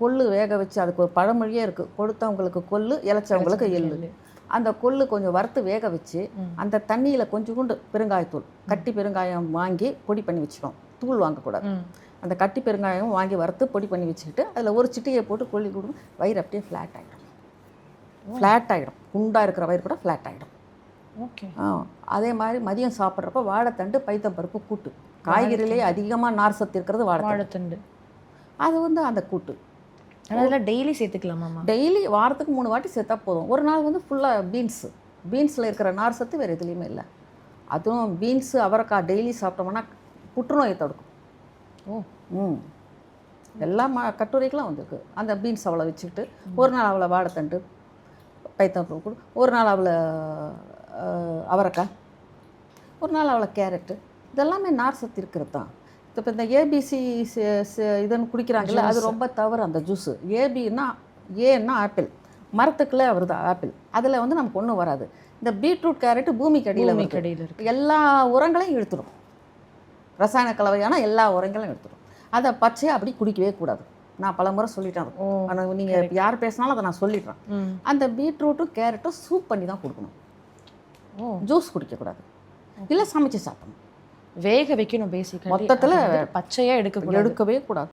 கொள்ளு வேக வச்சு அதுக்கு ஒரு பழமொழியே இருக்குது கொடுத்தவங்களுக்கு கொள்ளு இளைச்சவங்களுக்கு எள்ளு. அந்த கொள்ளு கொஞ்சம் வறுத்து வேக வச்சு. அந்த தண்ணியில் கொஞ்சோண்டு பெருங்காயத்தூள் கட்டி பெருங்காயம் வாங்கி பொடி பண்ணி வச்சுக்கணும் தூள் வாங்கக்கூடாது. அந்த கட்டி பெருங்காயம் வாங்கி வறுத்து பொடி பண்ணி வச்சுக்கிட்டு அதில் ஒரு சிட்டியை போட்டு கொள்ளி கொடுக்கும் வயிறு அப்படியே ஃப்ளாட் ஆகிடும் ஃப்ளாட் ஆகிடும் குண்டாக இருக்கிற வயிறு கூட ஃப்ளாட் ஆகிடும் ஓகே. அதே மாதிரி மதியம் சாப்பிட்றப்ப வாழைத்தண்டு பைத்தம்பருப்பு கூட்டு. காய்கறிலேயே அதிகமாக நார் சத்து இருக்கிறது வாழைத்தண்டு. அது வந்து அந்த கூட்டு. அதெல்லாம் டெய்லி சேர்த்துக்கலாமாம்மா டெய்லி வாரத்துக்கு மூணு வாட்டி சேர்த்தா போதும். ஒரு நாள் வந்து ஃபுல்லாக பீன்ஸு பீன்ஸில் இருக்கிற நார் சத்து வேறு எதுலேயுமே இல்லை. அதுவும் பீன்ஸு அவரைக்காய் டெய்லி சாப்பிட்டோம்னா புற்றுநோயை தடுக்கும். ஓ. ம். எல்லா மா கட்டுரைக்கெலாம் வந்திருக்கு. அந்த பீன்ஸ் அவளை வச்சுக்கிட்டு ஒரு நாள் அவளை வாழைத்தண்டு கொடு ஒரு நாள் அவளை அவரைக்காய் ஒரு நாள் அவளை கேரட்டு இதெல்லாமே நார் சத்து இருக்கிறது தான். இப்போ இந்த ஏபிசி இதுன்னு குடிக்கிறாங்கல்ல அது ரொம்ப தவறு அந்த ஜூஸு. ஏபின்னா ஏன்னா ஆப்பிள். மரத்துக்குள்ளே வருது ஆப்பிள். அதில் வந்து நமக்கு ஒன்றும் வராது. இந்த பீட்ரூட் கேரட்டு பூமிக்கு அடியில் பூமி வருது. கடையில் இருக்கு. எல்லா உரங்களையும் இழுத்துடும் ரசாயன கலவையான எல்லா உரங்களையும் எடுத்துடும் அதை பச்சையாக அப்படி குடிக்கவே கூடாது. நான் பல முறை சொல்லிட்டேன் அது. ஓ ஆனா நீங்கள் யார் பேசினாலும் அதை நான் சொல்லிடுறேன். அந்த பீட்ரூட்டும் கேரட்டும் சூப் பண்ணி தான் கொடுக்கணும். ஓ. ஜூஸ் குடிக்கக்கூடாது. இல்லை சமைச்சு சாப்பிடணும். வேக வைக்கணும் பேசிக்கலி மொத்தத்துல பச்சையா எடுக்கக்கூடாது. எடுக்கவே கூடாது.